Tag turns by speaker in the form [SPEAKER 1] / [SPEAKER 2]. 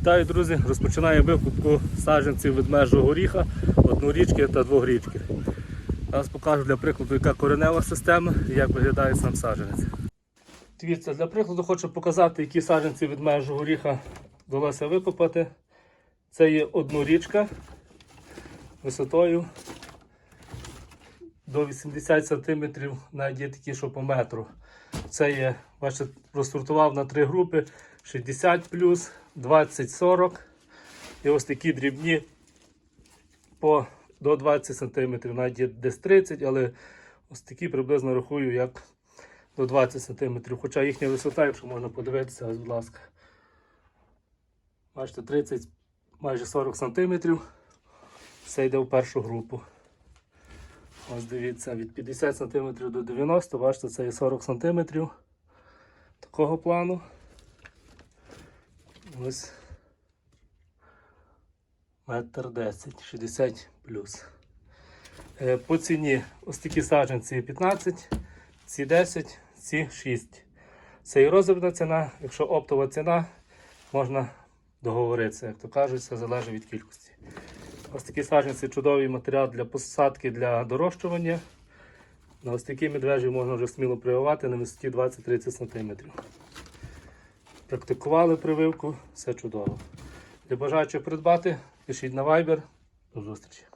[SPEAKER 1] Вітаю, друзі! Розпочинаю викупку саджанців ведмежого горіха, однорічки та двогрічки. Зараз покажу для прикладу, яка коренева система і як виглядає сам саджанець. Дивіться, для прикладу хочу показати, які саджанці ведмежого горіха вдалося викопати. Це є однорічка висотою до 80 см, навіть є такі, що по метру. Це є, бачите, розсортував на три групи 60 плюс, 20 40. І ось такі дрібні по до 20 см, навіть є десь 30, але ось такі приблизно рахую як до 20 см. Хоча їхня висота, якщо можна подивитися, ось, будь ласка. Бачите, 30, майже 40 см. Все йде в першу групу. Ось дивіться, від 50 см до 90 бачите, це є 40 см такого плану. Ось метр 10, 60 плюс. Е, По ціні ось такі саджанці 15, ці 10, ці 6. Це і розробна ціна, якщо оптова ціна, можна договоритися, як то кажуть, це залежить від кількості. Ось такі саджанці чудовий матеріал для посадки для дорощування. На ось такі медвежі можна вже сміло прививати на висоті 20-30 см. Практикували прививку, все чудово. Для бажаючих придбати, пишіть на Viber. До зустрічі.